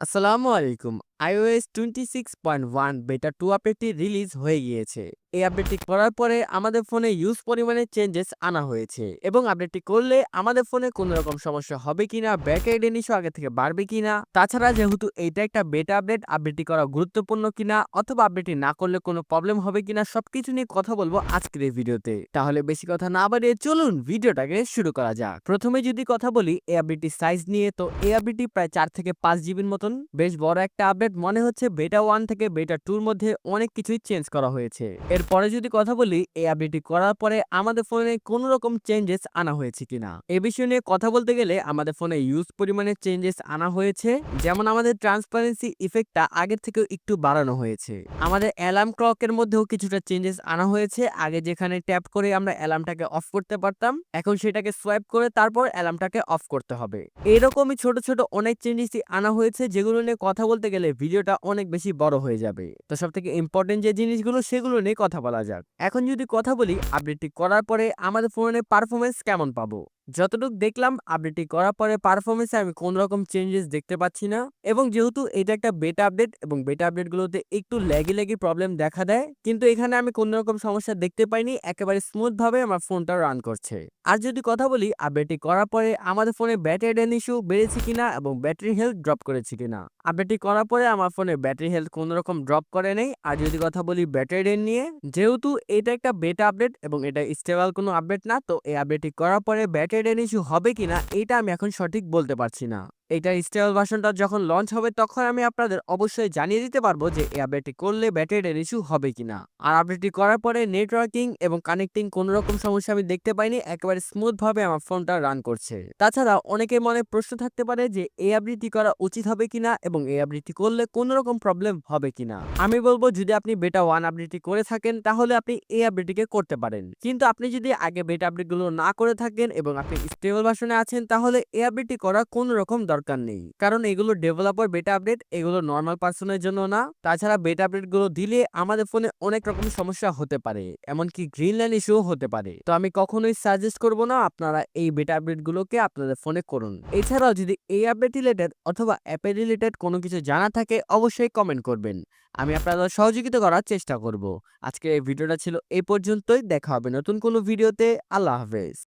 আসসালামু আলাইকুম। iOS 26.1 বেটা 2 আপডেটটি রিলিজ হয়ে গিয়েছে। এই আপডেটটি করার পরে আমাদের ফোনে ইউজ পরিমাণে চেঞ্জেস আনা হয়েছে এবং আপডেটটি করলে আমাদের ফোনে কোনো রকম সমস্যা হবে কিনা ব্যাটারি ড্রেন ইস্যু আগে থেকে বাড়বে কিনা, তাছাড়া যেহেতু এইটা একটা বেটা আপডেট আপডেটটি করা গুরুত্বপূর্ণ কিনা অথবা আপডেটটি না করলে কোনো প্রবলেম হবে কিনা সবকিছু নিয়ে কথা বলব আজকের এই ভিডিওতে। তাহলে বেশি কথা না বাড়িয়ে চলুন ভিডিওটাকে শুরু করা যাক। প্রথমে যদি কথা বলি, এই আপডেটটি সাইজ নিয়ে, তো এই আপডেটটি প্রায় চার থেকে পাঁচ জিবির মতন, বেশ বড় একটা আপডেট মনে হচ্ছে বেটা ওয়ান থেকে বেটা টুর মধ্যে অনেক কিছুই চেঞ্জ করা হয়েছে। এরপরে যদি কথা বলি, এই আপডেটটি করার পরে আমাদের ফোনে কোনো রকম চেঞ্জেস আনা হয়েছে কিনা? এ বিষয় নিয়ে কথা বলতে গেলে আমাদের ফোনে ইউজ পরিমাণে চেঞ্জেস আনা হয়েছে। যেমন আমাদের ট্রান্সপারেন্সি ইফেক্টটা আগের থেকেও একটু বাড়ানো হয়েছে। আমাদের অ্যালার্ম ক্লকের মধ্যেও কিছুটা চেঞ্জেস আনা হয়েছে। আগে যেখানে ট্যাপ করে আমরা অ্যালার্মটাকে অফ করতে পারতাম, এখন সেটাকে সোয়াইপ করে তারপর অ্যালার্মটাকে অফ করতে হবে। এরকমই ছোট ছোট অনেক চেঞ্জেসই আনা হয়েছে, যেগুলো নিয়ে কথা বলতে গেলে ভিডিওটা অনেক বেশি বড় হয়ে যাবে। তো সব থেকে ইম্পর্টেন্ট যে জিনিসগুলো সেগুলো নিয়ে কথা বলা যাক। এখন যদি কথা বলি আপডেটটি করার পরে আমাদের ফোনে পারফরমেন্স কেমন পাবো? যতটুকু দেখলাম আপডেটটি করার পরে পারফরমেন্সে আমি কোন রকম চেঞ্জেস দেখতে পাচ্ছি না। এবং যেহেতু এটা একটা বেটা আপডেট এবং বেটা আপডেটগুলোতে একটু ল্যাগি ল্যাগি প্রবলেম দেখা দেয়, কিন্তু এখানে আমি কোনো রকম সমস্যা দেখতে পাইনি। একেবারে স্মুথ ভাবে আমার ফোনটা রান করছে। আর যদি কথা বলি আপডেটটি করার পরে আমাদের ফোনে ব্যাটারি ড্রেন ইস্যু বেড়েছে কিনা এবং ব্যাটারি হেলথ ড্রপ করেছে কিনা? আপডেটটি করার পরে আমার ফোনে ব্যাটারি হেলথ কোনো রকম ড্রপ করে নেই। আর যদি কথা বলি ব্যাটারি ড্রেন নিয়ে, যেহেতু এটা একটা বেটা আপডেট এবং এটা স্টেবল কোনো আপডেট না, তো এই আপডেটটি করার পরে ব্যাটারি ড্রেন ইস্যু হবে কিনা এটা আমি এখন সঠিক বলতে পারছি না। এইটার স্টেবল ভার্সনটা যখন লঞ্চ হবে, তখন আমি আপনাদের অবশ্যই জানিয়ে দিতে পারব যে এই আপডেটটি করলে ব্যাটারির ইস্যু হবে কিনা। আর আপডেটটি করার পরে নেটওয়ার্কিং এবং কানেক্টিং কোনো রকম সমস্যা আমি দেখতে পাইনি, একেবারে স্মুথ ভাবে আমার ফোনটা রান করছে। তাছাড়া অনেকের মনে প্রশ্ন থাকতে পারে যে এই আপডেটটি করা উচিত হবে কিনা এবং এই আপডেটটি করলে কোনো রকম প্রবলেম হবে কিনা। আমি বলব, যদি আপনি বেটা ওয়ান আপডেটটি করে থাকেন, তাহলে আপনি এই আপডেটটিকে করতে পারেন। কিন্তু আপনি যদি আগে বেটা আপডেটগুলো না করে থাকেন এবং আপনি স্টেবল ভার্সনে আছেন, তাহলে এই আপডেটটি করা কোনো রকম দরকার নেই। কারণ এগুলো ডেভেলপার বেটা আপডেট এগুলো নর্মাল পার্সনের জন্য না। তাছাড়া বেটা আপডেটগুলো দিলে আমাদের ফোনে অনেক রকম সমস্যা হতে পারে। এমনকি গ্রিন লাইন ইস্যু হতে পারে। তো আমি কখনোই সাজেস্ট করব না আপনারা এই বেটা আপডেট গুলোকে আপনাদের ফোনে করুন। এছাড়াও যদি এই আপডেট রিলেটেড অথবা অ্যাপের রিলেটেড কোনো কিছু জানা থাকে, অবশ্যই কমেন্ট করবেন। আমি আপনাদের সহযোগিতা করার চেষ্টা করব। আজকে এই ভিডিওটা ছিল এই পর্যন্তই। দেখা হবে নতুন কোনো ভিডিওতে আল্লাহ হাফেজ।